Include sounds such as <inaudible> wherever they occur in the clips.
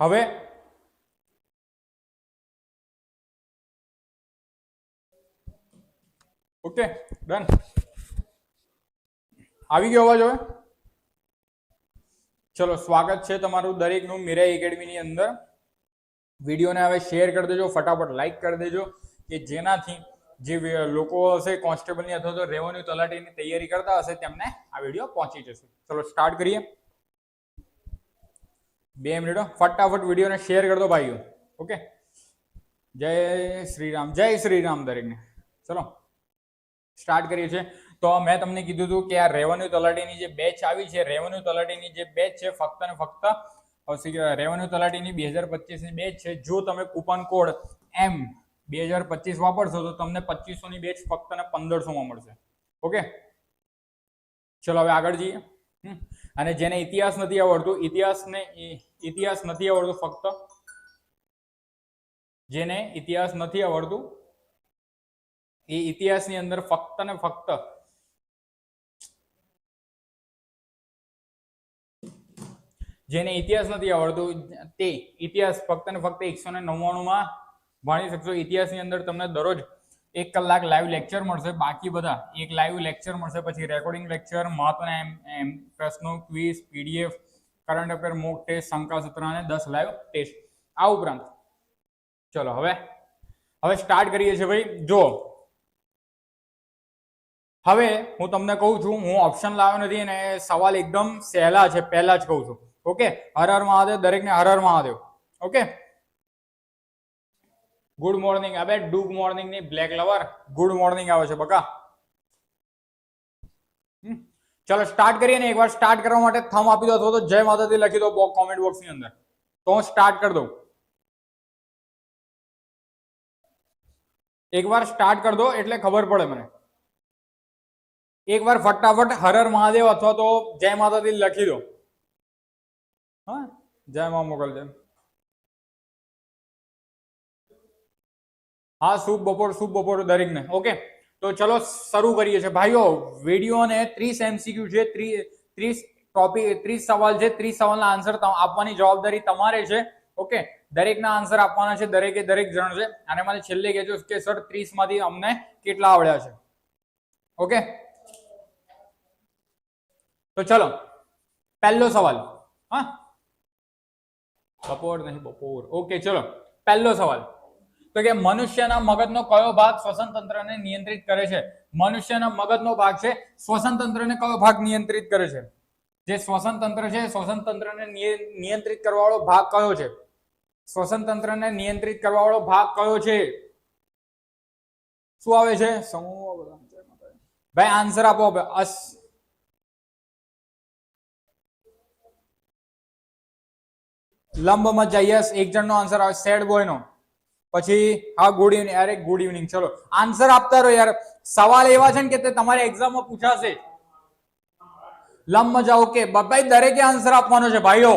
હવે okay, done. આવી ગયો અવાજ હવે? ચલો, સ્વાગત છે તમારું દરેકનું મીરા એકેડમીની અંદર. વિડીયોને હવે શેર કરી દેજો, ફટાફટ લાઈક કરી દેજો, કે જેનાથી જે લોકો હશે કોન્સ્ટેબલની અથવા તો રેવન્યુ તલાટીની તૈયારી કરતા હશે, તેમને આ વીડિયો પહોંચી જશે. ચલો સ્ટાર્ટ કરીએ. બે મિનિટો ફટાફટ વિડીયોને શેર કરી દો ભાઈઓ. ઓકે? જય શ્રી રામ જય શ્રી રામ દરેકને. ચલો. સ્ટાર્ટ કરીએ છીએ. તો મેં તમને કીધું હતું કે આ રેવન્યુ તલાટીની જે બેચ આવી છે, રેવન્યુ તલાટીની જે બેચ છે, ફક્ત ને ફક્ત રેવન્યુ તલાટીની બે હજાર પચીસની બેચ છે. જો તમે કૂપન કોડ એમ બે હજાર પચીસ વાપરશો, તો તમને પચીસોની બેચ ફક્ત ને પંદરસોમાં મળશે. ઓકે? ચલો, હવે આગળ જઈએ. અને જેને ઇતિહાસ નથી આવડતું, ઇતિહાસને ઇતિહાસ નથી આવડતું ફક્ત. જેને ઇતિહાસ નથી આવડતું, એ ઇતિહાસની અંદર ફક્ત ને ફક્ત જેને ઇતિહાસ નથી આવડતું, તે ઇતિહાસ ફક્ત ને ફક્ત એકસો ને નવ્વાણુંમાં ભણી શકશો. ઇતિહાસની અંદર તમને દરરોજ એક કલાક લાઈવ લેક્ચર મળશે, બાકી બધા એક લાઈવ લેક્ચર મળશે, પછી રેકોર્ડિંગ લેક્ચર મહત્વના એમ પ્રશ્નો quiz PDF current affair mock test શંકાસૂત્ર અને દસ લાઈવ ટેસ્ટ આ ઉપરાંત, ચલો હવે હવે સ્ટાર્ટ કરીએ છીએ ભાઈ. જો, હવે હું તમને કહું છું, હું ઓપ્શન લાવ્યો નથી અને સવાલ એકદમ સહેલા છે, પહેલા જ કહું છું. ઓકે હર હર મહાદેવ, દરેકને Har Har Mahadev. Okay good morning અબે ડુગ મોર્નિંગની બ્લેક લવર ગુડ મોર્નિંગ આવે છે, બકા. ચલો સ્ટાર્ટ કરીએ ને એકવાર સ્ટાર્ટ કરવા માટે થમ આપી દો તો જય માતાજી લખી દો કોમેન્ટ બોક્સની અંદર. તો હું સ્ટાર્ટ કરી દઉં. એકવાર સ્ટાર્ટ કરી દો એટલે ખબર પડે મને. એકવાર ફટાફટ હર હર મહાદેવ અથવા તો જય માતાજી લખી દો. હા? જય મા મોકલજે હા, શુભ બપોર શુભ બપોર દરેકને. ઓકે તો ચલો શરૂ કરીએ છીએ. ભાઈઓ, વિડીયોને ત્રીસ એમસીક્યુ છે ત્રીસ ટોપિક ત્રીસ સવાલ છે ત્રીસ સવાલના આન્સર આપવાની જવાબદારી તમારે છે. ઓકે? દરેકના આન્સર આપવાના છે, દરેકે દરેક જણ છે. અને મને છેલ્લે કહેજો કે સર ત્રીસમાંથી અમને કેટલા આવડ્યા છે? ઓકે? તો ચલો, પહેલો સવાલ. હા? બપોર નહીં, બપોર. ઓકે, ચલો. પહેલો સવાલ. તો કે મનુષ્યના મગજનો કયો ભાગ શ્વસન તંત્રને નિયંત્રિત કરે છે? મનુષ્યના મગજનો ભાગ છે શ્વસન તંત્રને કયો ભાગ નિયંત્રિત કરે છે? જે શ્વસન તંત્ર છે શ્વસન તંત્રને નિયંત્રિત કરવાવાળો ભાગ કયો છે? શ્વસન તંત્રને નિયંત્રિત કરવા વાળો ભાગ કયો છે? શું આવે છે? સમૂહ. ભાઈ આન્સર આપો. અસ લંબ મજ્જા યસ એક જણનો આન્સર આવે સેડ બોય નો. પછી હા ગુડ ઇવનિંગ અરે ગુડ ઇવનિંગ ચલો. આન્સર આપતા રહો યાર. સવાલ એવા છે ને કે તે તમારે એક્ઝામમાં પૂછાશે. લંબ મજા ઓકે ભાઈ, દરેકે આન્સર આપવાનો છે, ભાઈઓ.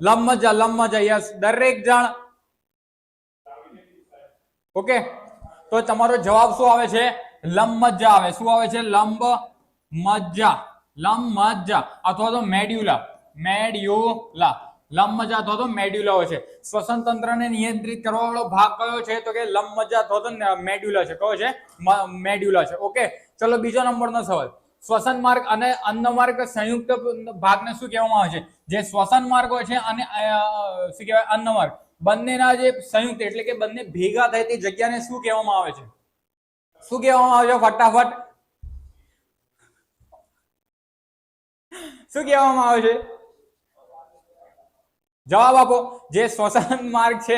લંબ મજા લમ મજા યસ દરેક જણ. ઓકે? તો તમારો જવાબ શું આવે છે? લંબ મજ્જા આવે. શું આવે છે? લંબ મજ્જા લંબ મજ્જા અથવા તો મેડ્યુલા. મેડ્યુલા. લંબ મજ્જા અથવા તો મેડ્યુલા હોય છે. શ્વસન તંત્રને નિયંત્રિત કરવા વાળો ભાગ કયો છે? તો કે લંબ મજ્જા અથવા તો મેડ્યુલા છે. કયો છે? મેડ્યુલા છે. ઓકે, ચલો બીજો નંબરનો સવાલ. શ્વસન માર્ગ અને અન્ન માર્ગ સંયુક્ત ભાગને શું કહેવામાં આવે છે? જે શ્વસન માર્ગ હોય છે અને શું કહેવાય? અન્ન માર્ગ. બંનેના જે સંયુક્ત એટલે કે બંને ભેગા થાય તે જગ્યાને શું કહેવામાં આવે છે? શું કહેવામાં આવે છે? ફટાફટ. શું કહેવામાં આવે છે? જવાબ આપો. જે શ્વસન માર્ગ છે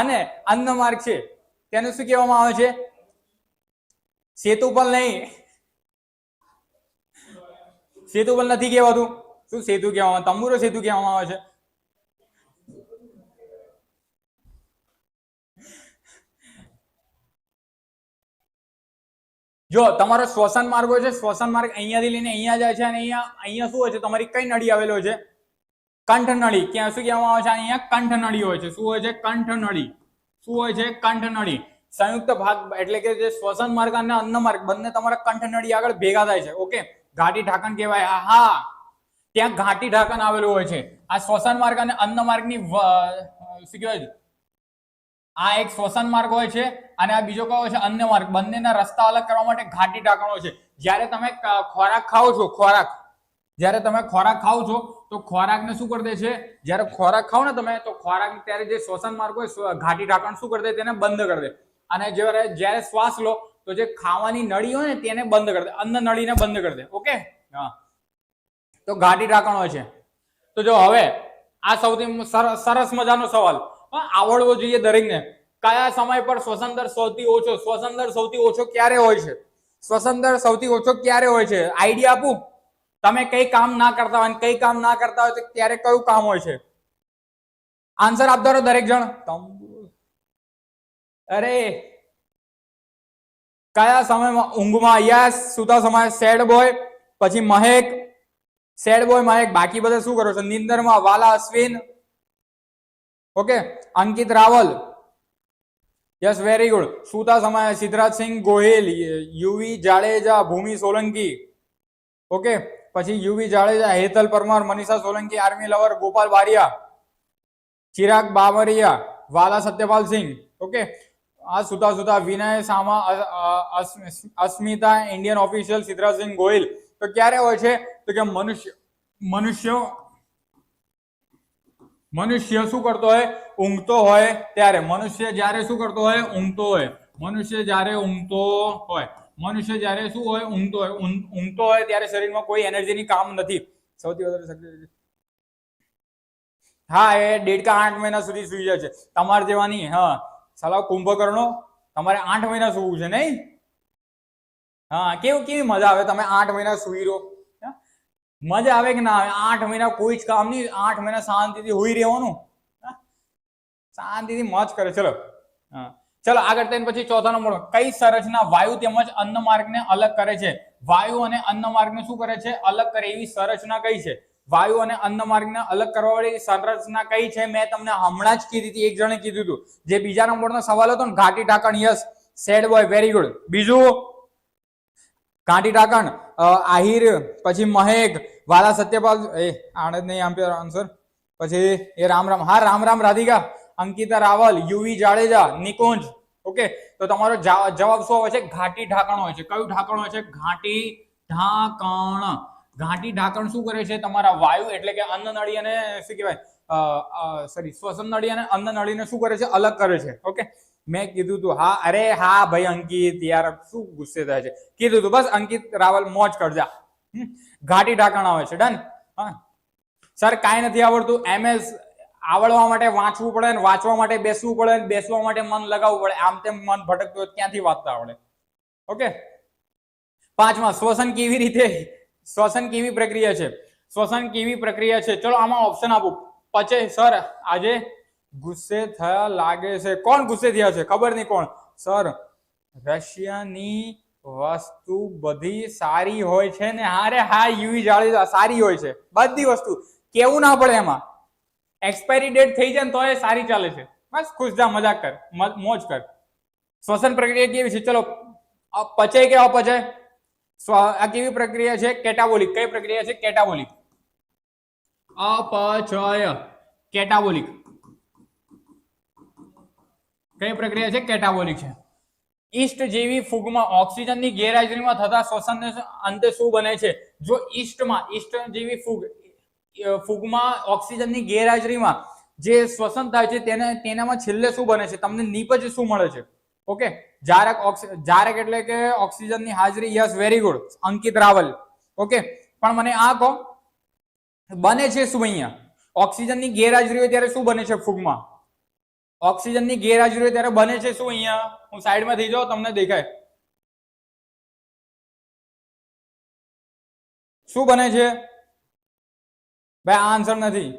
અને અન્ન માર્ગ છે, તેનું શું કહેવામાં આવે છે? સેતુપલ નહીં. સેતુપલ નથી કહેવાતું. શું સેતુ કહેવામાં તંબુરો સેતુ કહેવામાં આવે છે. જો તમારો શ્વસન માર્ગ હોય છે, શ્વસન માર્ગ અહીંયાથી લઈને અહીંયા જાય છે અને અહીંયા અહીંયા શું હોય છે? તમારી કઈ નળી આવેલો છે? કંઠ નળી ક્યાં શું કહેવામાં આવે છે? અહીંયા કંઠનળી હોય છે. શું હોય છે? કંઠનળી. શું હોય છે? કંઠનળી. સંયુક્ત ભાગ એટલે કે જે શ્વસન માર્ગ અને અન્ન માર્ગ, બંને તમારા કંઠનળી આગળ ભેગા થાય છે. ઓકે? ઘાટી ઢાંકણ કહેવાય. હા ત્યાં ઘાટી ઢાંકણ આવેલું હોય છે. આ શ્વસન માર્ગ અને અન્ન માર્ગની શું કહેવાય આ એક શ્વસન માર્ગ હોય છે અને આ બીજો કયો છે? અન્ય માર્ગ. બંનેના રસ્તા અલગ કરવા માટે ઘાટી ઢાંકણો છે. જ્યારે તમે ખોરાક ખાઓ છો, ખોરાક. જ્યારે તમે ખોરાક ખાઓ છો તો ખોરાકને શું કરી દે છે? જ્યારે ખોરાક ખાઓ ને તમે, તો ખોરાક ત્યારે જે શ્વસન માર્ગ હોય ઘાટી ઢાંકણ શું કરી દે? તેને બંધ કરી દે. અને જ્યારે જ્યારે શ્વાસ લો, તો જે ખાવાની નળી હોય ને, તેને બંધ કરી દે. અન્ન નળીને બંધ કરી દે. ઓકે? હા. તો ઘાટી ઢાંકણ હોય છે. તો જો હવે, આ સૌથી સર- સરસ મજાનો સવાલ. આવડવો જોઈએ દરેકને. કયા સમય પર શ્વસન દર સૌથી ઓછો, શ્વસન દર સૌથી ઓછો ક્યારે હોય છે? શ્વસન દર સૌથી ઓછો ક્યારે હોય છે? આઈડિયા આપું? તમે કઈ કામ ના કરતા હોય કઈ કામ ના કરતા હોય ત્યારે કયું કામ હોય છે? આન્સર આપતા રહો દરેક જણ. અરે. કયા સમયમાં ઊંઘમાં યસ સુતા સમય? સેડ બોય પછી મહેક. સેડ બોય મહેક. બાકી બધા શું કરો છો? નિંદરમાં Vala Ashwin. Okay. Ankit Raval. Yes very good સુતા સમયે? સિદ્ધરાજ સિંહ ગોહિલ. યુવી જાડેજા, ભૂમિ સોલંકી. ઓકે. પછી Yuvi Jadeja, Hetal Parmar, Manisha Solanki, army lover, Gopal Bariya, Chirag Babariya Vala Satyapal Sinh okay આ સુતા સુતા વિનય સામા અસ્મિતા ઇન્ડિયન ઓફિશિયલ સિદ્ધરાજસિંહ ગોહિલ. તો ક્યારે હોય છે? તો કે મનુષ્ય મનુષ્ય મનુષ્ય શું કરતો હોય? ઊંઘતો હોય ત્યારે. મનુષ્ય જ્યારે શું કરતો હોય? ઊંઘતો હોય. મનુષ્ય જ્યારે ઊંઘતો હોય. મનુષ્ય જ્યારે શું હોય, ઊંઘતો હોય, ઊંઘ- ઊંઘતો હોય ત્યારે શરીરમાં કોઈ એનર્જીની કામ નથી. સૌથી વધારે શક્તિ હા, એ દેડકા આઠ મહિના સુધી સુઈ જાય છે. તમારે જેવાની હા સલાહ કુંભકર્ણો, તમારે આઠ મહિના સુવું છે નહીં? હા, કેવું, કેવી મજા આવે? તમે આઠ મહિના સુઈ રહો? મજા આવે કે ના આવે? આઠ મહિના કોઈ જ કામ નહીં. આઠ મહિના શાંતિથી હોઈ રહેવાનું? શાંતિથી મજ કરે. ચલો. હા. ચલો, આગળ થઈને પછી ચોથા નંબર કઈ સંરચના વાયુ તેમજ અન્ન માર્ગને અલગ કરે છે? વાયુ અને અન્ન માર્ગને શું કરે છે? અલગ કરે, એવી સંરચના કઈ છે? વાયુ અને અન્ન માર્ગને અલગ કરવા વાળી સંરચના કઈ છે? મેં તમને હમણાં જ કીધી હતી, એક જણે કીધું હતું. જે બીજા નંબરનો સવાલ હતો ને, ઘાટી ઢાંકણ, yes sad boy very good બીજું? ઘાટી ઢાંકણ આહિર, પછી મહેક, વાલા સત્યપાલ, એ, આણંદ નહીં, આમ આન્સર પછી એ રામ રામ, હા, રામ રામ, રાધિકા. અંકિતા રાવલ, યુવી જાડેજા, નિકુંજ. ઓકે તો તમારો જવાબ શું હોય છે? ઘાટી ઢાંકણ હોય છે. કયું ઢાંકણ હોય છે? ઘાટી ઢાંકણ. ઘાટી ઢાંકણ શું કરે છે? તમારા વાયુ એટલે કે અન્ન નળી અને શું કહેવાય? સોરી શ્વસન નળી અને અન્ન નળીને શું કરે છે? અલગ કરે છે. ઓકે મેં કીધું તું, હા, અરે હા, ભાઈ અંકિત, યાર, શું ગુસ્સે થાય છે? કીધું તું, બસ, અંકિત રાવલ મોજ કરજા. ઘાટી ઢાંકણ આવે છે. ડન હા. સર કાંઈ નથી આવડતું. એમએસ આવડવા માટે વાંચવું પડે ને વાંચવા માટે બેસવું પડે ને બેસવા માટે મન લગાવવું પડે. આમ તેમ મન ભટકતું હોય ક્યાંથી વાંચતા આવડે. ઓકે? પાંચમા, શ્વસન કેવી રીતે? શ્વસન કેવી પ્રક્રિયા છે? શ્વસન કેવી પ્રક્રિયા છે? ચલો આમાં ઓપ્શન આપું. પચે સર, આજે ગુસ્સે થયા લાગે છે. કોણ ગુસ્સે થયા છે? ખબર નહીં કોણ? સર, રશિયાની વસ્તુ બધી સારી હોય છે ને? હારે હા યુવી જાળી સારી હોય છે. બધી વસ્તુ. કેવું ના પડે એમાં? એક્સપાયરી ડેટ થઈ જાય ને તો એ સારી ચાલે છે. બસ, ખુશ જા, મજાક કર મોજ કર. શ્વસન પ્રક્રિયા કેવી છે? ચલો અ- પચે કે અપચય? આ કેવી પ્રક્રિયા છે? કેટાબોલિક. કઈ પ્રક્રિયા છે? કેટાબોલિક. અપચય. કેટાબોલિક. કઈ પ્રક્રિયા છે? કેટાબોલિક છે. ઈસ્ટ જેવી ફૂગમાં ઓક્સિજનની ગેરહાજરીમાં થતા શ્વસનને અંતે શું બને છે? જો ઈસ્ટમાં ઈસ્ટ જેવી ફૂગ ફૂગમાં ઓક્સિજનની ગેરહાજરીમાં જે શ્વસન થાય છે તેને, તેનામાં છેલ્લે શું બને છે? તમને નીપજ શું મળે છે? ઓકે? જારક જારક એટલે કે ઓક્સિજનની હાજરી, yes very good Ankit Raval. Okay? પણ મને આ કહો, બને છે શું અહીંયા? ઓક્સિજનની ગેરહાજરી હોય ત્યારે શું બને છે ફૂગમાં? ઓક્સિજનની ગેરહાજરી હોય ત્યારે બને છે શું અહીંયા? હું સાઈડમાં થઈ જાઉં, તમને દેખાય. શું બને છે? ભાઈ આન્સર નથી.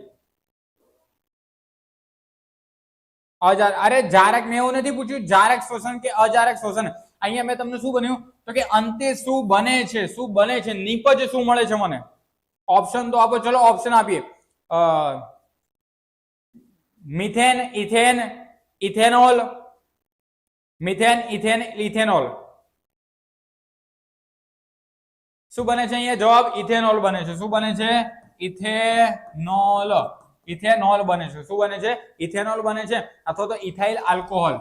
અજાર અરે, જારક મેં એવું નથી પૂછ્યું. જારક શોષણ કે અજારક શોષણ? અહીંયા મેં તમને શું બન્યું? તો કે અંતે શું બને છે? શું બને છે? નીપજ શું મળે છે મને? ઓપ્શન તો આપો, ચલો ઓપ્શન આપીએ. Methane, ethane, ethanol. Methane, ethane, ethanol. શું બને છે અહીંયા? જવાબ ઇથેનોલ બને છે. શું બને છે? ઇથેનોલ. ઇથેનોલ બને છે. શું બને છે? ઇથેનોલ બને છે. અથવા તો ethyl alcohol.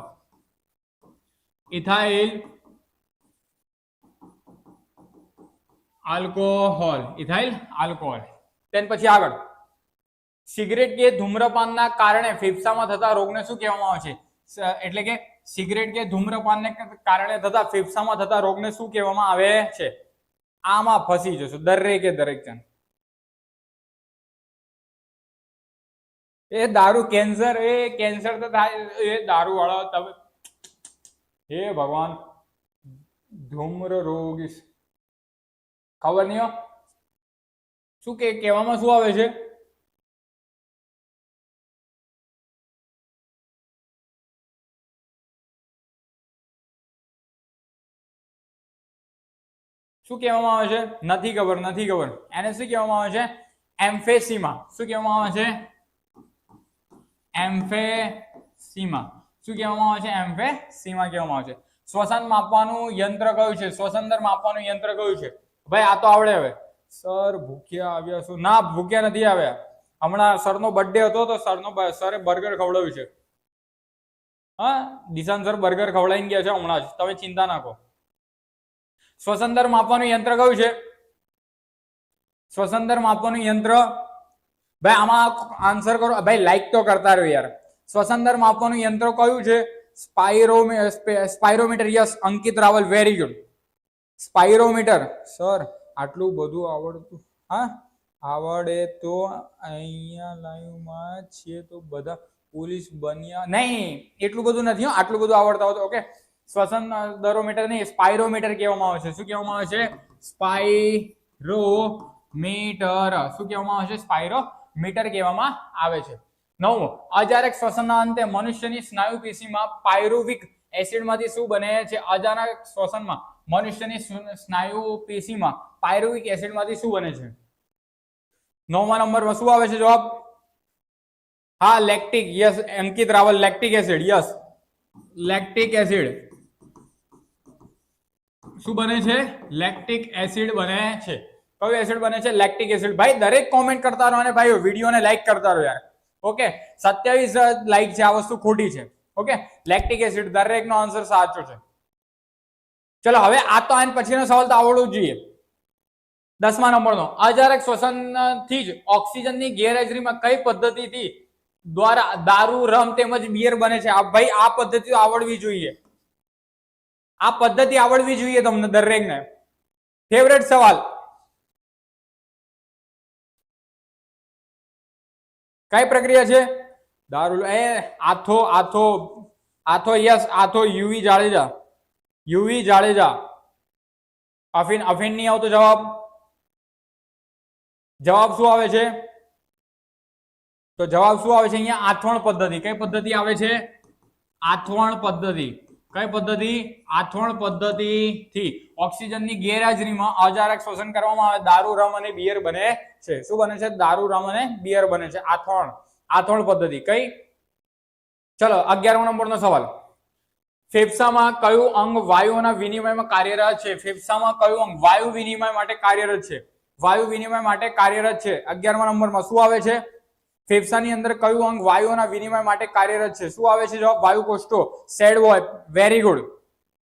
Ethyl alcohol. Ethyl alcohol. તેન પછી આગળ. સિગરેટ કે ધૂમ્રપાનના કારણે ફેફસામાં થતા રોગને શું કહેવામાં આવે છે? એટલે કે સિગરેટ કે ધૂમ્રપાનને કારણે થતા ફેફસામાં થતા રોગને શું કહેવામાં આવે છે? આમાં ફસી જશો. દરેકે દરેક જણ એ દારૂ કેન્સર, એ કેન્સર તો થાય, એ દારૂ વાળો તમે હે ભગવાન, ધૂમ્ર રોગ ખબર નહીં શું કે, કહેવામાં શું આવે છે? શું કહેવામાં આવે છે? નથી ખબર નથી ખબર. એને શું કહેવામાં આવે છે? એમ્ફેસીમાં. શું કહેવામાં આવે છે? એમ્ફેસીમા. શું કહેવામાં આવે છે? એમ્ફેસીમા કહેવામાં આવે છે. શ્વસન માપવાનું યંત્ર કયું છે? શ્વસન દર માપવાનું યંત્ર કયું છે? ભાઈ, આ તો આવડે હવે. સર, ભૂખ્યા આવ્યા શું ના, ભૂખ્યા નથી આવ્યા. હમણાં સરનો બર્થડે હતો તો સરનો સરે બર્ગર ખવડાવ્યું છે. હા, દિશાન સર બર્ગર ખવડાવીને ગયા છે હમણાં જ. તમે ચિંતા નાખો શ્વસન દર માપવાનું યંત્ર કયું છે? શ્વસન દર માપવાનું યંત્ર ભાઈ, આમાં આન્સર કરો. ભાઈ લાઈક તો કરતા રહ્યો યાર. સ્વસંદર દર માપવાનું યંત્ર કયું છે? Spiro spirometer yes Ankit Raval very good spirometer sir આટલું બધું આવડતું, હા? આવડે તો અહીંયા લાઈવમાં છીએ તો બધા પોલીસ બન્યા. નહીં, એટલું બધું નથી આટલું બધું આવડતા હોત ઓકે શ્વસન દરોમીટર નહીં સ્પાયરોમીટર કહેવામાં આવે છે. શું કહેવામાં આવે છે? સ્પાયરોમીટર શું કહેવામાં આવે છે? સ્પાયરોમીટર કહેવામાં આવે છે. નવમો, અજારક શ્વસનના અંતે મનુષ્યની સ્નાયુ પેશીમાં પાયરુવિક એસિડમાંથી શું બને છે? અજારક શ્વસનમાં મનુષ્યની સ્ન- સ્નાયુ પેશીમાં પાયરુવિક એસિડમાંથી શું બને છે? નવમા નંબરમાં શું આવે છે જવાબ? હા, lactic, yes Ankit Raval, lactic acid, yes. Lactic acid. શું બને છે? લેક્ટિક એસિડ બને છે. કયું એસિડ બને છે? લેક્ટિક એસિડ ભાઈ, દરેક કોમેન્ટ કરતા રહો અને ભાઈ વિડીયોને લાઈક કરતા રહો યાર. ઓકે સત્યાવીસ લાઈક છે, આ વસ્તુ ખોટી છે. ઓકે લેક્ટિક એસિડ દરેકનો આન્સર સાચો છે. ચલો, હવે આ તો આને પછીનો સવાલ તો આવડવું જોઈએ. દસમા નંબરનો. અજારક શ્વસનથી જ ઓક્સિજનની ગેરહાજરીમાં કઈ પદ્ધતિથી દ્વારા દારૂ, રમ તેમજ બિયર બને છે? આ ભાઈ, આ પદ્ધતિ આવડવી જોઈએ. આ પદ્ધતિ આવડવી જોઈએ તમને દરેકને. ફેવરેટ સવાલ. કઈ પ્રક્રિયા છે? દારૂ એ આથો આથો આથો, યસ, આથો, યુવી જાડેજા. યુવી જાડેજા. અફીન અફીન નહીં આવતો જવાબ? જવાબ શું આવે છે? તો જવાબ શું આવે છે અહીંયા? આથવણ પદ્ધતિ. કઈ પદ્ધતિ આવે છે? આથવણ પદ્ધતિ. કઈ પદ્ધતિ? આથોણ પદ્ધતિથી ઓક્સિજનની ગેરહાજરીમાં અજારક શોષણ કરવામાં આવે, દારૂ, રમ અને બિયર બને છે. શું બને છે? દારૂ, રમ અને બિયર બને છે. આથોણ. આથોણ પદ્ધતિ. કઈ? ચલો, અગિયારમો નંબરનો સવાલ. ફેફસામાં કયું અંગ વાયુઓના વિનિમયમાં કાર્યરત છે? ફેફસામાં કયું અંગ વાયુ વિનિમય માટે કાર્યરત છે? વાયુ વિનિમય માટે કાર્યરત છે. અગિયારમા નંબરમાં શું આવે છે? ફેફસાની અંદર કયું અંગ વાયુઓના વિનિમય માટે કાર્યરત છે? શું આવે છે જવાબ? વાયુ કોષ્ટો. Sad boy very good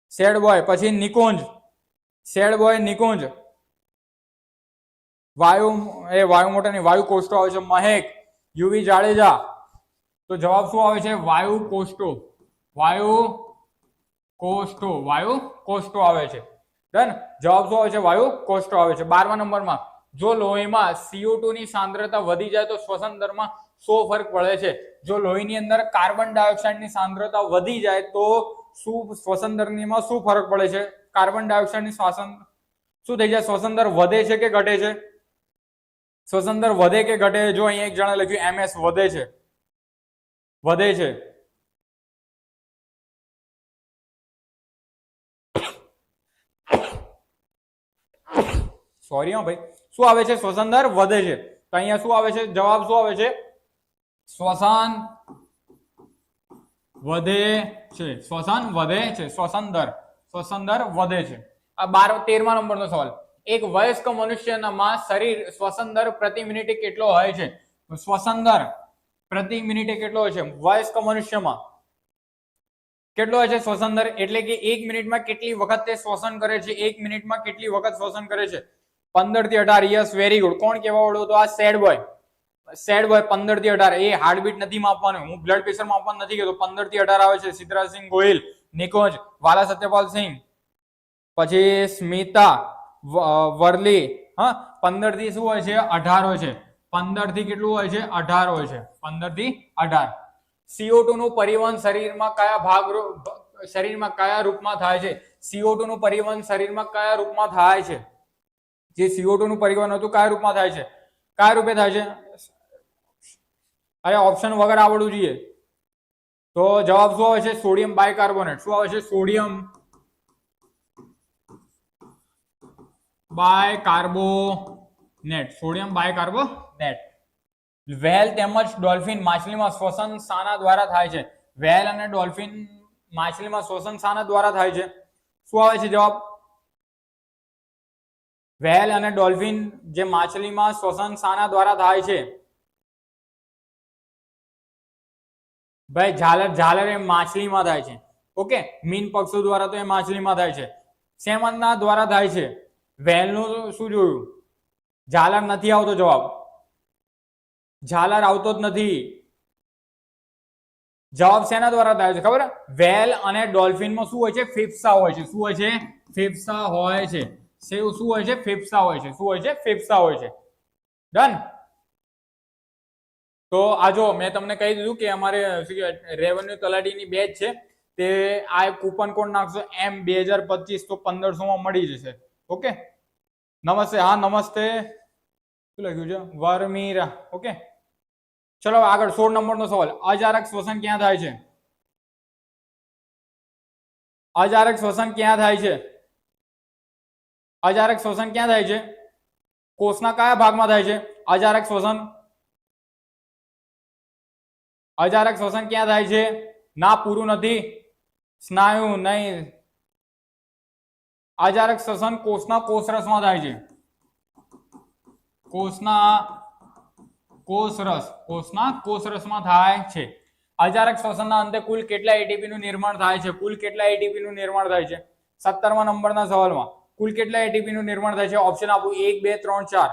sad boy પછી નિકુંજ. Sad boy Nikunj. વાયુ, એ વાયુ મોટાની વાયુ કોષ્ટો આવે છે મહેક. યુવી જાડેજા. તો જવાબ શું આવે છે? વાયુ કોષ્ટો. વાયુ કોષ્ટો. વાયુ કોષ્ટો આવે છે. ડન જવાબ શું આવે છે? વાયુ કોષ્ટો આવે છે. બારમા નંબરમાં. જો લોહીમાં CO2 ની સાંદ્રતા વધી જાય તો શ્વસન દરમાં શો ફરક પડે છે. જો લોહીની અંદર કાર્બન ડાયોક્સાઇડની સાંદ્રતા વધી જાય તો શું શ્વસન દરમાં શું ફરક પડે છે? કાર્બન ડાયોક્સાઇડની શ્વસન શું થઈ જાય? શ્વસન દર વધે છે કે ઘટે છે? શ્વસન દર વધે કે ઘટે જો અહીંયા એક જણા લખ્યું એમએસ વધે છે. વધે છે. <coughs> સોરી હા ભાઈ. શું આવે છે? શ્વસન દર વધે છે. તો અહીંયા શું આવે છે? જવાબ શું આવે છે? શ્વસન વધે છે. શ્વસન વધે છે. શ્વસન દર શ્વસન દર વધે છે. આ બાર, તેરમા નંબરનો સવાલ. એક વયસ્ક મનુષ્યનામાં શરીર શ્વસન દર પ્રતિ મિનિટે કેટલો હોય છે? શ્વસન દર પ્રતિ મિનિટે કેટલો હોય છે? વયસ્ક મનુષ્યમાં કેટલો હોય છે શ્વસન દર એટલે કે એક મિનિટમાં કેટલી વખત તે શ્વસન કરે છે? એક મિનિટમાં કેટલી વખત શ્વસન કરે છે? પંદરથી અઢાર યસ વેરી ગુડ કોણ કેવા ઓળો તો આ સેડ બોય સેડ બોય પંદરથી અઢાર. એ હાર્ટબીટ નથી માપવાનું. હું બ્લડ પ્રેશર માપવાનું નથી કહેતો પંદરથી અઢાર આવે છે. સિદ્ધરાજસિંહ ગોહિલ, નિકોજ, વાલા સત્યપાલ સિંહ, પછી સ્મિતા વરલી. હા? પંદરથી શું હોય છે? અઢાર હોય છે. પંદરથી કેટલું હોય છે? અઢાર હોય છે. પંદરથી અઢાર સીઓ નું પરિવહન શરીરમાં કયા ભાગ શરીરમાં કયા રૂપમાં થાય છે? સીઓ નું પરિવહન શરીરમાં કયા રૂપમાં થાય છે? જે સીઓ નું પરિવહન હતું, કયા રૂપમાં થાય છે? કયા રૂપે થાય છે? અરે ઓપ્શન વગર આવડવું જોઈએ. તો જવાબ શું આવે છે? સોડિયમ બાયકાર્બોનેટ શું આવે છે? Sodium bicarbonate sodium bicarbonate whale તેમજ ડોલ્ફિન માછલીમાં શ્વસન શાના દ્વારા થાય છે. વેલ અને ડોલ્ફિન માછલીમાં શ્વસન શાના દ્વારા થાય છે. શું આવે છે જવાબ? વેલ અને ડોલ્ફિન જે માછલીમાં શ્વસન શાના દ્વારા થાય છે. ભાઈ, ઝાલર ઝાલર એ માછલીમાં થાય છે. ઓકે, મીન પક્ષો દ્વારા તો એ માછલીમાં થાય છે. શેમનના દ્વારા થાય છે. વેલનું શું જોયું? ઝાલર નથી આવતો જવાબ. ઝાલર આવતો જ નથી. જવાબ શેના દ્વારા થાય છે ખબર? વેલ અને ડોલ્ફિનમાં શું હોય છે? ફેફસા હોય છે. શું હોય છે? ફેફસા હોય છે. સેવ શું હોય છે? ફેફસા હોય છે. શું હોય છે? ફેફસા હોય છે. ડન તો આ જો મેં તમને કહી દીધું કે અમારે, શું કહેવાય રેવન્યુ તલાટીની બેચ છે. તે આ કૂપન કોડ નાખશો. એમ બે હજાર પચીસ, તો પંદરસોમાં મળી જશે. ઓકે? નમસ્તે. હા, નમસ્તે. શું લખ્યું છે? વરમીરા. ઓકે? ચલો આગળ સોળ નંબરનો સવાલ. અજારક શ્વસન ક્યાં થાય છે? અજારક શ્વસન ક્યાં થાય છે? અજારક શ્વસન ક્યાં થાય છે? કોષના કયા ભાગમાં થાય છે? અજારક શ્વસન અજારક શ્વસન ક્યાં થાય છે? ના, પૂરું નથી. સ્નાયુ નહીં. અજારક શ્વસન કોષના કોષરસમાં થાય છે. કોષના કોષરસ, કોષના કોષરસમાં થાય છે. અજારક શ્વસનના અંતે કુલ કેટલા એટીપી નું નિર્માણ થાય છે? કુલ કેટલા એટીપી નું નિર્માણ થાય છે? સત્તરમા નંબરના સવાલમાં. કુલ કેટલા એટીપી નું નિર્માણ થાય છે? ઓપ્શન આપું. એક, બે, ત્રણ, ચાર.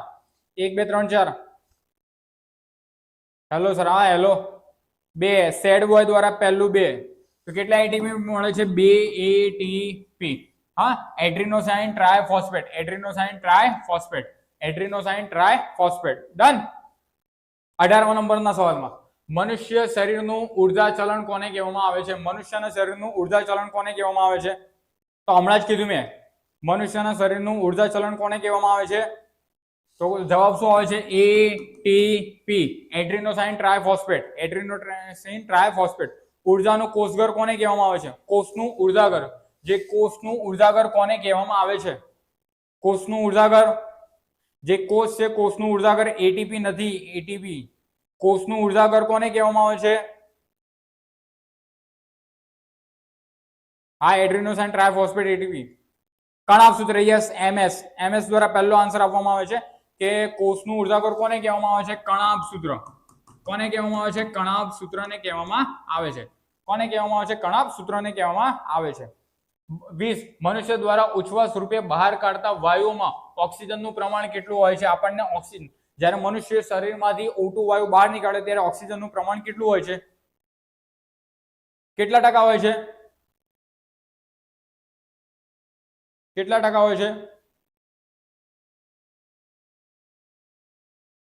એક, બે, ત્રણ, ચાર. હેલો સર હા હેલો બે. સેડ બોય દ્વારા પહેલું બે. તો કેટલા એટીપી મળે છે? બે એટીપી હા? એડ્રીનોસાઇન ટ્રાયફોસ્ફેટ એડ્રીનોસાઇન ટ્રાયફોસ્ફેટ એડ્રીનોસાઇન ટ્રાયફોસ્ફેટ ડન અઢારમા નંબરના સવાલમાં. મનુષ્ય શરીરનું ઊર્જા ચલણ કોને કહેવામાં આવે છે? મનુષ્યના શરીરનું ઊર્જા ચલણ કોને કહેવામાં આવે છે? તો હમણાં જ કીધું મેં. મનુષ્યના શરીરનું ઊર્જા ચલણ કોને કહેવામાં આવે છે? તો જવાબ શું આવે છે? એ ટી પી એડ્રીનોસાઇન ટ્રાયફોસ્ફેટ એડ્રીનોસાઇન ટ્રાયફોસ્ફેટ ઉર્જાનું કોષઘર કોને કહેવામાં આવે છે? કોષનું ઉર્જાઘર. જે કોષનું ઉર્જાઘર કોને કહેવામાં આવે છે? કોષનું ઉર્જાઘર. જે કોષ છે, કોષનું ઉર્જાઘર એટીપી નથી એટીપી કોષનું ઉર્જાઘર કોને કહેવામાં આવે છે? હા એડ્રીનોસાઇન ટ્રાયફોસ્ફેટ એટીપી કણાભ સૂત્ર યસ એમએસ એમએસ દ્વારા પહેલો આન્સર આપવામાં આવે છે કે કોષનું ઉર્જાઘર કોને કહેવામાં આવે છે? કણાભ સૂત્ર. કોને કહેવામાં આવે છે? કણાભ સૂત્રને કહેવામાં આવે છે. કોને કહેવામાં આવે છે? કણાભ સૂત્રને કહેવામાં આવે છે. વીસ, મનુષ્ય દ્વારા ઉચ્છ્વાસ રૂપે બહાર કાઢતા વાયુઓમાં ઓક્સિજનનું પ્રમાણ કેટલું હોય છે? આપણને ઓક્સિજન. જ્યારે મનુષ્ય શરીરમાંથી ઓટુ વાયુ બહાર નીકળે, ત્યારે ઓક્સિજનનું પ્રમાણ કેટલું હોય છે? કેટલા ટકા હોય છે? કેટલા ટકા હોય છે?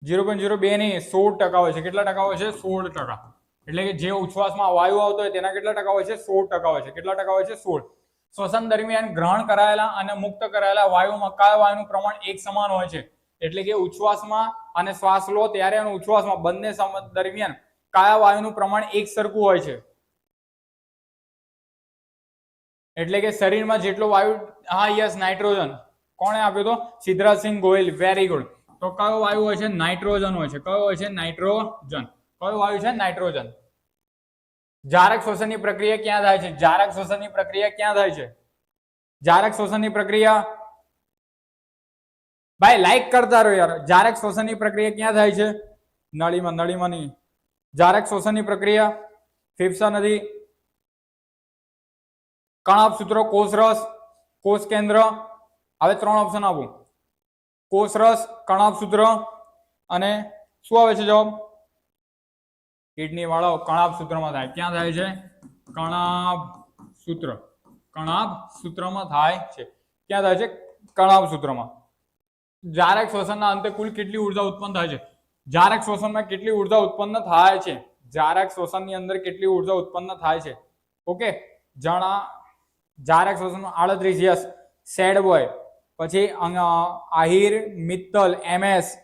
ઝીરો પોઈન્ટ જીરો બે નહીં સોળ ટકા હોય છે. કેટલા ટકા હોય છે? સોળ ટકા. એટલે કે જે ઉચ્છવાસમાં વાયુ આવતો હોય તેના કેટલા ટકા હોય છે? સોળ ટકા હોય છે. કેટલા ટકા હોય છે? સોળ. શ્વસન દરમિયાન ગ્રહણ કરાયેલા અને મુક્ત કરાયેલા વાયુમાં કયા વાયુનું પ્રમાણ એક સમાન હોય છે? એટલે કે ઉચ્છવાસમાં અને શ્વાસ લો ત્યારે અને ઉચ્છવાસમાં બંને દરમિયાન કયા વાયુનું પ્રમાણ એક સરખું હોય છે? એટલે કે શરીરમાં જેટલો વાયુ, હા, યસ, નાઇટ્રોજન. કોણે આપ્યો તો? સિદ્ધરાજસિંહ ગોયલ. વેરી ગુડ તો કયો વાયુ હોય છે? નાઇટ્રોજન હોય છે. કયો હોય છે? નાઇટ્રોજન. કયો વાયુ છે? નાઇટ્રોજન. જારક શ્વસનની પ્રક્રિયા ક્યાં થાય છે? જારક શ્વસનની પ્રક્રિયા ક્યાં થાય છે? જારક શ્વસનની પ્રક્રિયા? ભાઈ લાઈક કરતા રહો યાર. જારક શ્વસનની પ્રક્રિયા ક્યાં થાય છે? નળીમાં નળીમાં નહીં જારક શોષણની પ્રક્રિયા? ફેફસા નદી કણાભ સૂત્રો? કોષરસ કોષ કેન્દ્ર. હવે ત્રણ ઓપ્શન આપું. કોષરસ કણાપ સૂત્ર અને શું આવે છે જવાબ? કિડની વાળો કણાપ સૂત્રમાં થાય. ક્યાં થાય છે? કણાભ સૂત્ર. કણાપ સૂત્રમાં થાય છે. ક્યાં થાય છે? કણાપ સૂત્રમાં. જારક શ્વસનના અંતે કુલ કેટલી ઊર્જા ઉત્પન્ન થાય છે? જારક શ્વસનમાં કેટલી ઊર્જા ઉત્પન્ન થાય છે? જારક શ્વસનની અંદર કેટલી ઊર્જા ઉત્પન્ન થાય છે? ઓકે? જણા જારક શ્વસનમાં આડત્રીસ યસ સેડ બોય. પછી આહિર, મિત્તલ એમએસ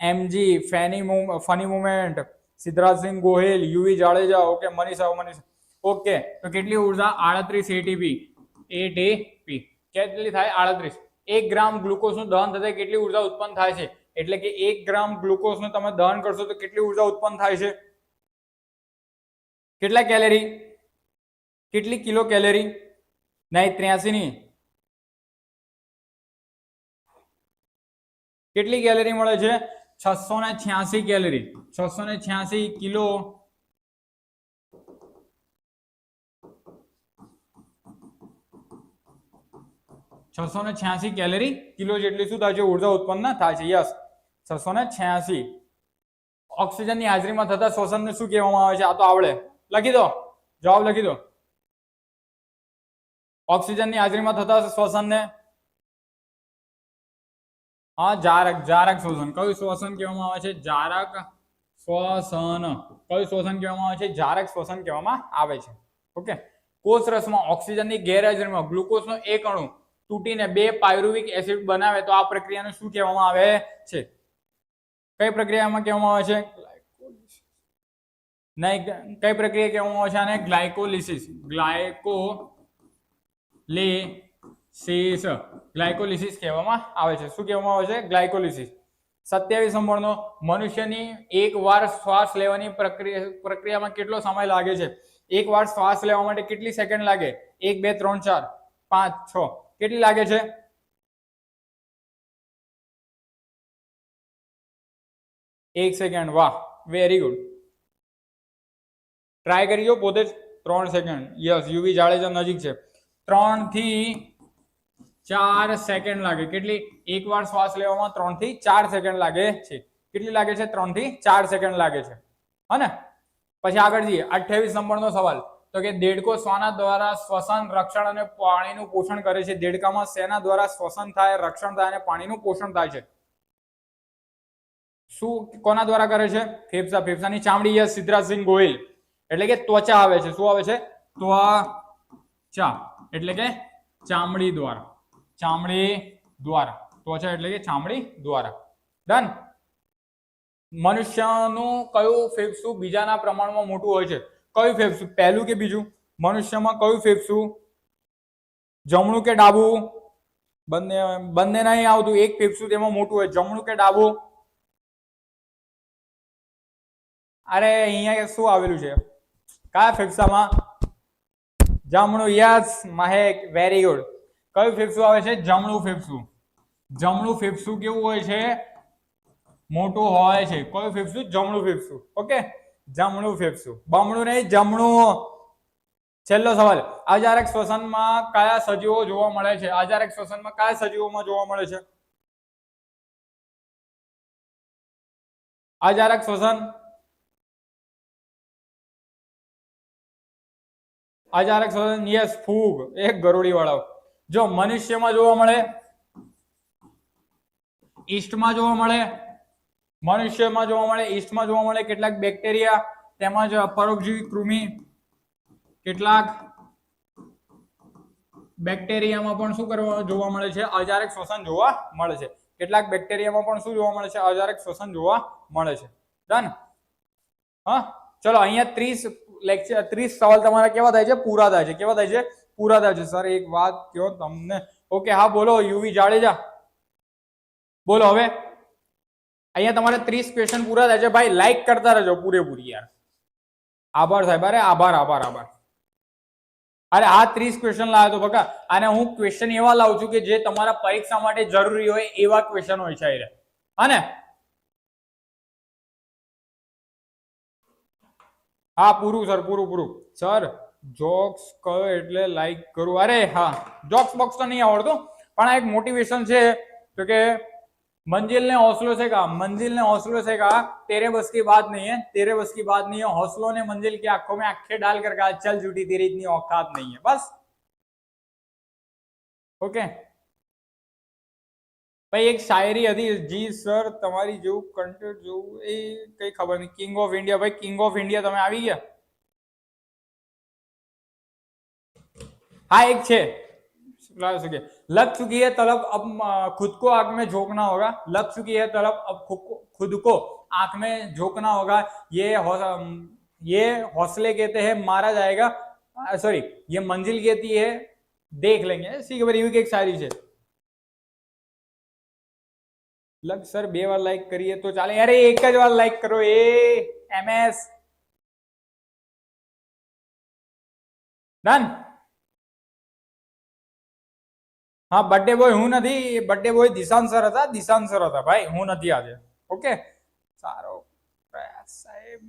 એમજી ફેની funny moment, Siddhrajsinh Gohil, Yuvi Jadeja, okay, Manisha Manish. Okay, તો કેટલી ઊર્જા? આડત્રીસ એટીપી એટીપી કેટલી થાય? આડત્રીસ. એક ગ્રામ ગ્લુકોઝનું દહન થતા કેટલી ઊર્જા ઉત્પન્ન થાય છે? એટલે કે એક ગ્રામ ગ્લુકોઝનું તમે દહન કરશો તો કેટલી ઊર્જા ઉત્પન્ન થાય છે? કેટલા કેલેરી? કેટલી કિલો કેલેરી? નહીં, ત્ર્યાસી ની કેટલી કેલરી મળે છે? છસો ને છ્યાસી કેલરી. છસો ને છ્યાસી કિલો. છસો ને છ્યાસી કેલેરી. કિલો જેટલી શું થાય છે? ઊર્જા ઉત્પન્ન થાય છે. યસ. છસો ને છ્યાસી. ઓક્સિજનની હાજરીમાં થતા શ્વસનને શું કહેવામાં આવે છે? આ તો આવડે. લખી દો. જવાબ લખી દો. ઓક્સિજનની હાજરીમાં થતા શ્વસનને? હા, જારક જારક શ્વસન. કયું શ્વસન કહેવામાં આવે છે? જારક શ્વસન. કયું શ્વસન કહેવામાં આવે છે? જારક શ્વસન કહેવામાં આવે છે. ઓકે. કોષ રસમાં ઓક્સિજનની ગેરહાજરીમાં ગ્લુકોઝનો એક અણુ તૂટીને બે પાયરુવિક એસિડ બનાવે તો આ પ્રક્રિયાને શું કહેવામાં આવે છે? કઈ પ્રક્રિયામાં કહેવામાં આવે છે? નહીં, કઈ પ્રક્રિયા કહેવામાં આવે છે આને? ગ્લાયકોલિસિસ. ગ્લાયકોલિસિસ ગ્લાયકોલિસિસ કહેવામાં આવે છે. શું કહેવામાં આવે છે? ગ્લાયકોલિસિસ. સત્યાવીસ નંબરનો, મનુષ્યની એક વાર શ્વાસ લેવાની પ્રક્રિયા, પ્રક્રિયામાં કેટલો સમય લાગે છે? એક વાર શ્વાસ લેવા માટે કેટલી સેકન્ડ લાગે? એક, બે, ત્રણ, ચાર, પાંચ, છ. કેટલી લાગે છે? એક સેકન્ડ. વાહ વેરી ગુડ ટ્રાય કરી જો પોતે જ. ત્રણ સેકન્ડ. યસ, યુવી જાડેજા નજીક છે. ત્રણથી ચાર સેકન્ડ લાગે. કેટલી? એકવાર શ્વાસ લેવામાં ત્રણથી ચાર સેકન્ડ લાગે છે. કેટલી લાગે છે? ત્રણથી ચાર સેકન્ડ લાગે છે. હને પછી આગળ જઈએ. અઠ્યાવીસ નંબરનો સવાલ. તો કે દેડકો શ્વાના દ્વારા શ્વસન, રક્ષણ અને પાણીનું પોષણ કરે છે. દેડકામાં શેના દ્વારા શ્વસન થાય, રક્ષણ થાય અને પાણીનું પોષણ થાય છે? શું કોના દ્વારા કરે છે? ફેફસા. ફેફસાની ચામડી યસ સિદ્ધરાજસિંહ ગોહિલ. એટલે કે ત્વચા આવે છે. શું આવે છે? ત્વચા. એટલે કે ચામડી દ્વારા. ચામડી દ્વારા. ત્વચા એટલે કે ચામડી દ્વારા. ડન મનુષ્યનું કયું ફેફસું બીજાના પ્રમાણમાં મોટું હોય છે? કયું ફેફસું? પહેલું કે બીજું? મનુષ્યમાં કયું ફેફસું? જમણું કે ડાબું? બંને બંને નહીં આવતું. એક ફેફસું તેમાં મોટું હોય. જમણું કે ડાબું? અરે, અહીંયા શું આવેલું છે? કયા ફેફસામાં? જમણું, યસ, મહેક વેરી ગુડ કયું ફેફસું આવે છે? જમણું ફેફસું. જમણું ફેફસું કેવું હોય છે? મોટું હોય છે. કયું ફેફસું? જમણું ફેફસું. ઓકે? જમણું ફેફસું. બમણું નહીં, જમણું. છેલ્લો સવાલ. આજારક શ્વસનમાં કયા સજીવો જોવા મળે છે? આજારક શ્વસનમાં કયા સજીવોમાં જોવા મળે છે? આજારક શ્વસન અજારક શ્વસન યસ ફૂગ એક ગરોળી વાળો જો મનુષ્યમાં જોવા મળે ઈસ્ટમાં જોવા મળે, મનુષ્યમાં જોવા મળે ઈસ્ટમાં જોવા મળે કેટલાક બેક્ટેરિયા, તેમજ પરોપજીવી કૃમિ, કેટલાક બેક્ટેરિયામાં પણ શું કરવા જોવા મળે છે? અજારક શ્વસન જોવા મળે છે. કેટલાક બેક્ટેરિયામાં પણ શું જોવા મળે છે? અજારક શ્વસન જોવા મળે છે. ડન હા, ચલો, અહીંયા ત્રીસ લેક્ચર ત્રીસ સવાલ તમારા કેવા થાય છે? પૂરા થાય છે. કેવા થાય છે? પૂરા થાય છે. સર, એક વાત કહો તમને. ઓકે, હા, બોલો, યુવી જાડેજા. બોલો હવે. અહીંયા તમારે ત્રીસ ક્વેશ્ચન પૂરા થાય છે. ભાઈ લાઈક કરતા રહેજો પૂરેપૂરી યાર. આભાર સાહેબ. અરે, આભાર આભાર આભાર. અરે, આ ત્રીસ ક્વેશ્ચન લાવ્યો તો બકા. અને હું ક્વેશ્ચન એવા લાવું છું કે જે તમારા પરીક્ષા માટે જરૂરી હોય એવા ક્વેશ્ચન હોય છે હા હા પૂરું સર પૂરું પૂરું સર જોક્સ કહો એટલે લાઈક કરું અરે હા જોક્સ બોક્સ તો નહીં આવડતું પણ આ એક મોટિવેશન છે તો કે मंजिल ने हौसलों से कहा मंजिल ने हौसलों से कहा तेरे बस की बात नहीं है तेरे बस की बात नहीं है हौसलों ने मंजिल की आंखों में आंखें डाल कर कहा चल झूठी तेरी इतनी औकात नहीं है बस ઓકે ભાઈ એક શાયરી હતી જી સર તમારી જેવું કન્ટેન્ટ જોવું એ કઈ ખબર નહીં કિંગ ઓફ ઇન્ડિયા ભાઈ કિંગ ઓફ ઇન્ડિયા તમે આવી ગયા હા એક છે ला सके लग चुकी है तलब अब अ, खुद को आंख में झोंकना होगा लग चुकी है तलब अब खुद को खुद को आंख में झोंकना होगा ये हौ- अम, ये हौसले कहते हैं मारा जाएगा सॉरी ये मंजिल कहती है देख लेंगे सी खबर એવી કંઈક સારી છે લગ સર બે વાર લાઈક કરીએ તો ચાલે અરે એક જ વાર લાઈક કરો એ એમએસ ડન હા બર્થડે બોય હું નથી બર્થડે બોય દિશાંત સર હતા દિશાંત સર હતા ભાઈ હું નથી આજે ઓકે સારો પ્રયાસ સાહેબ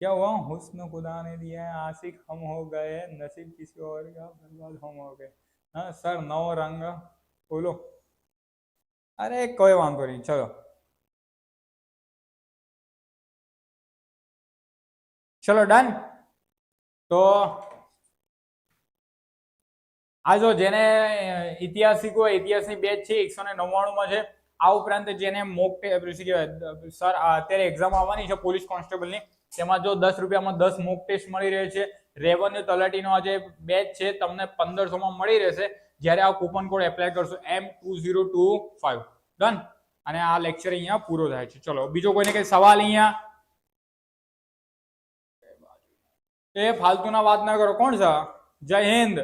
क्या हुआ हुस्न खुदा ने दिया है आशिक हम हो गए नसीब किसी और का बर्बाद हम हो गए हाँ सर नौ रंग બોલો. અરે કોઈ વાંધો નહીં, ચલો. ચલો ડન તો આ જો જેને ઐતિહાસિકો ઇતિહાસની બેચ છે, એકસો ને નવ્વાણુંમાં છે, આ ઉપરાંત જેને મોક કહેવાય સર અત્યારે એક્ઝામ આવવાની છે પોલીસ કોન્સ્ટેબલની, તેમાં જો દસ રૂપિયામાં દસ મોક ટેસ્ટ મળી રહે છે, રેવન્યુ તલાટીનો આ જે બેચ છે, તમને પંદરસોમાં મળી રહેશે જ્યારે આ કૂપન કોડ એપ્લાય કરશો M two zero two five done અને આ લેક્ચર અહીંયા પૂરો થાય છે. ચલો, બીજો કોઈને કઈ સવાલ અહીંયા? એ ફાલતુના વાત ના કરો. કોણ છે? જય હિન્દ.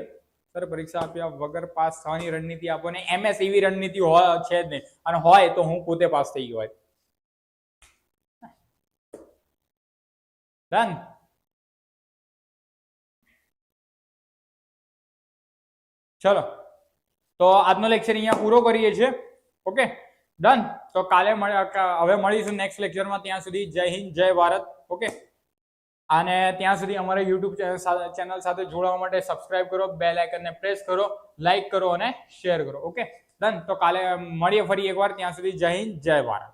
સર, પરીક્ષા આપ્યા વગર પાસ થવાની રણનીતિ આપો ને એમએસ એવી રણનીતિ હોય છે જ નહીં. અને હોય તો હું પોતે પાસ થઈ ગયો હોય. ડન ચલો. તો આજનો લેક્ચર અહીંયા પૂરો કરીએ છીએ. ઓકે ડન તો કાલે હવે મળીશું નેક્સ્ટ લેક્ચરમાં ત્યાં સુધી જય હિન્દ, જય ભારત. ઓકે અને ત્યાં સુધી અમારા યુટ્યુબ ચેનલ સાથે જોડાવા માટે સબસ્ક્રાઇબ કરો બે લાઇકનને પ્રેસ કરો લાઇક કરો અને શેર કરો. ઓકે ડન તો કાલે મળીએ ફરી એકવાર. ત્યાં સુધી જય હિન્દ, જય ભારત.